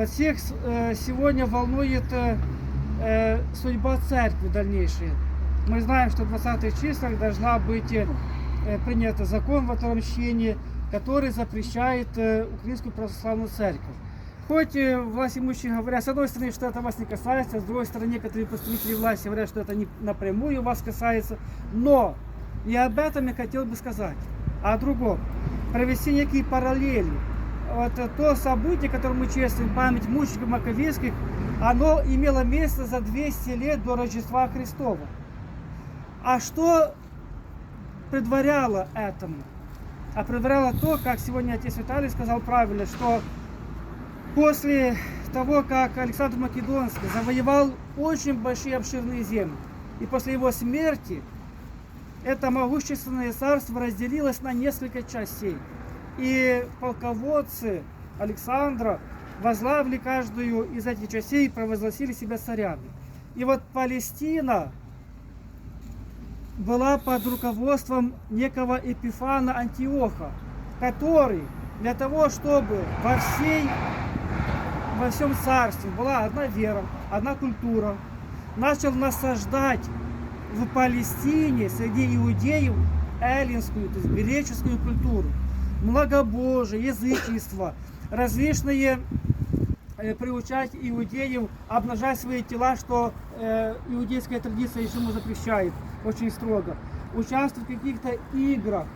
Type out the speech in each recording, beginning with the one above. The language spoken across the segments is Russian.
Вот всех э, сегодня волнует э, э, судьба церкви дальнейшая. Мы знаем, что в 20 числах должна быть э, принят закон во втором чтении, который запрещает Украинскую православную церковь. Хоть власть имущие говорят, с одной стороны, что это вас не касается, с другой стороны, некоторые представители власти говорят, что это не напрямую вас касается, но и об этом я хотел бы сказать, а о другом. Провести некие параллели. Вот э, то событие, которое мы чествуем, память мучеников Маковейских, оно имело место за 200 лет до Рождества Христова. А что предваряло этому? А предваряло то, как сегодня отец Виталий сказал правильно, что после того, как Александр Македонский завоевал очень большие обширные земли, и после его смерти это могущественное царство разделилось на несколько частей. И полководцы Александра возглавили каждую из этих частей и провозгласили себя царями. И вот Палестина была под руководством некого Эпифана Антиоха, который для того, чтобы во всей во всем царстве была одна вера, одна культура, начал насаждать в Палестине среди иудеев эллинскую, то есть греческую культуру, многобожие, язычество, различные э, приучать иудеев обнажать свои тела, что э, иудейская традиция еще ему запрещает очень строго, участвовать в каких-то играх.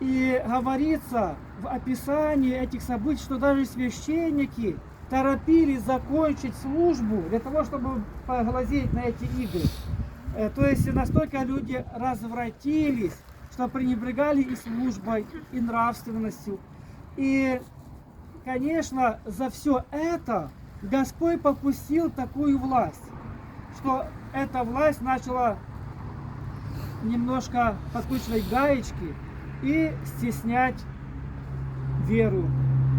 И говорится в описании этих событий, что даже священники торопились закончить службу для того, чтобы поглазеть на эти игры. Э, То есть настолько люди развратились, что пренебрегали и службой, и нравственностью. И, конечно, за все это Господь попустил такую власть, что эта власть начала немножко подкручивать гаечки и стеснять веру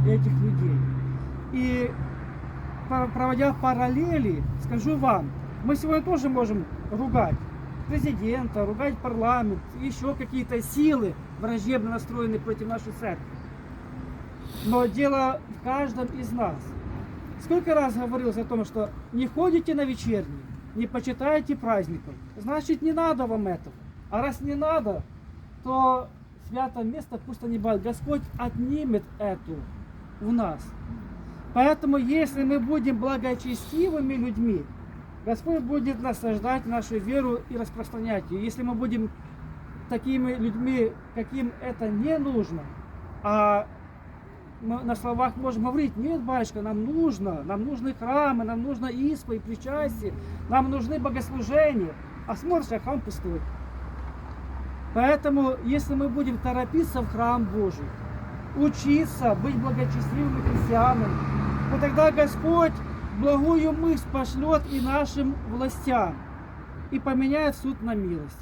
этих людей. И про- проводя параллели, скажу вам, мы сегодня тоже можем ругать президента, ругать парламент, еще какие-то силы враждебно настроенные против нашей церкви. Но дело в каждом из нас. Сколько раз говорилось о том, что не ходите на вечерние, не почитаете праздников, значит не надо вам этого. А раз не надо, то святое место пусть не бывает. Господь отнимет эту у нас. Поэтому, если мы будем благочестивыми людьми, Господь будет насаждать нашу веру и распространять ее. Если мы будем такими людьми, каким это не нужно, а мы на словах можем говорить, нет, батюшка, нам нужно, нам нужны храмы, нам нужно исповедь, причастие, нам нужны богослужения, а смотришь, а храм пустой. Поэтому, если мы будем торопиться в храм Божий, учиться быть благочестивыми христианами, то тогда Господь благую мысль пошлет и нашим властям и поменяет суд на милость.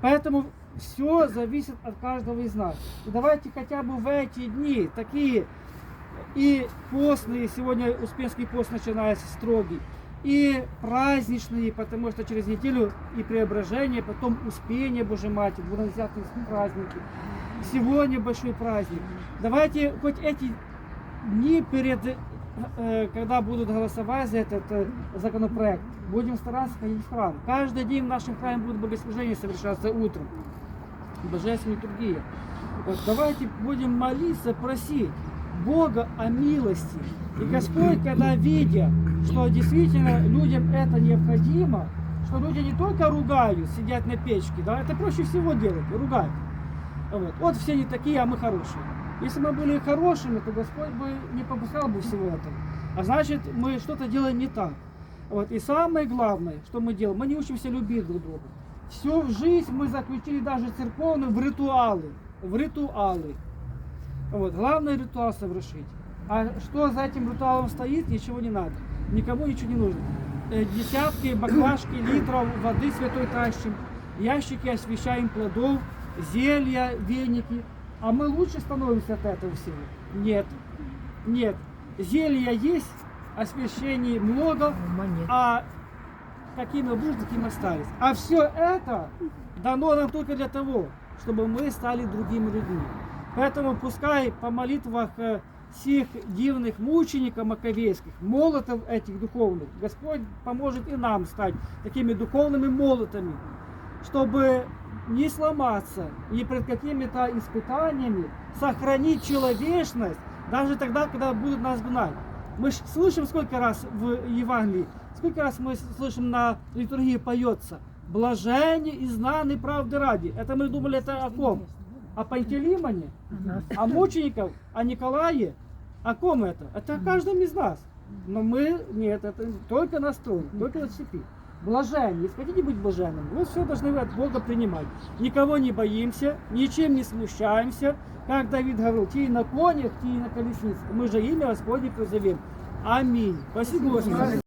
Поэтому все зависит от каждого из нас. И давайте хотя бы в эти дни такие и постные, сегодня Успенский пост начинается строгий, и праздничные, потому что через неделю и преображение, потом Успение Божьей Матери, двунадесятые праздники. Сегодня большой праздник. Давайте хоть эти дни перед, когда будут голосовать за этот э, законопроект, будем стараться ходить в храм. Каждый день в нашем храме будет богослужение совершаться утром. Божественная литургия. Вот давайте будем молиться, просить Бога о милости. И Господь, когда видя, что действительно людям это необходимо, что люди не только ругают, сидят на печке, да, это проще всего делать, ругать. Вот. вот все не такие, а мы хорошие. Если мы были хорошими, то Господь бы не попускал бы всего этого. А значит, мы что-то делаем не так. Вот. И самое главное, что мы делаем, мы не учимся любить друг друга. Всю жизнь мы заключили даже церковную в ритуалы. В ритуалы. Вот. Главное ритуал совершить. А что за этим ритуалом стоит, ничего не надо. Никому ничего не нужно. Э, Десятки, баклажки, литров воды святой тащим, ящики освещаем плодов, зелья, веники. А мы лучше становимся от этого всего? Нет. Нет. Зелья есть, освещений много, а какими были, таким остались. А все это дано нам только для того, чтобы мы стали другими людьми. Поэтому пускай по молитвах э, всех дивных мучеников маковейских, молотов этих духовных. Господь поможет и нам стать такими духовными молотами, чтобы не сломаться ни перед какими-то испытаниями, сохранить человечность, даже тогда, когда будут нас гнать. Мы ж слышим сколько раз в Евангелии, сколько раз мы слышим на литургии поется «Блажение и знаны правды ради». Это мы думали, это о ком? О Пантелеймоне? О мучеников? О Николае? О ком это? Это о каждом из нас. Но мы, нет, это только на стороне, только на цепи. Блажение. Если хотите быть блаженным, вы все должны от Бога принимать. Никого не боимся, ничем не смущаемся. Как Давид говорил, те и на конях, те и на колесницах. Мы же имя Господне призовем. Аминь. Спасибо, Господи.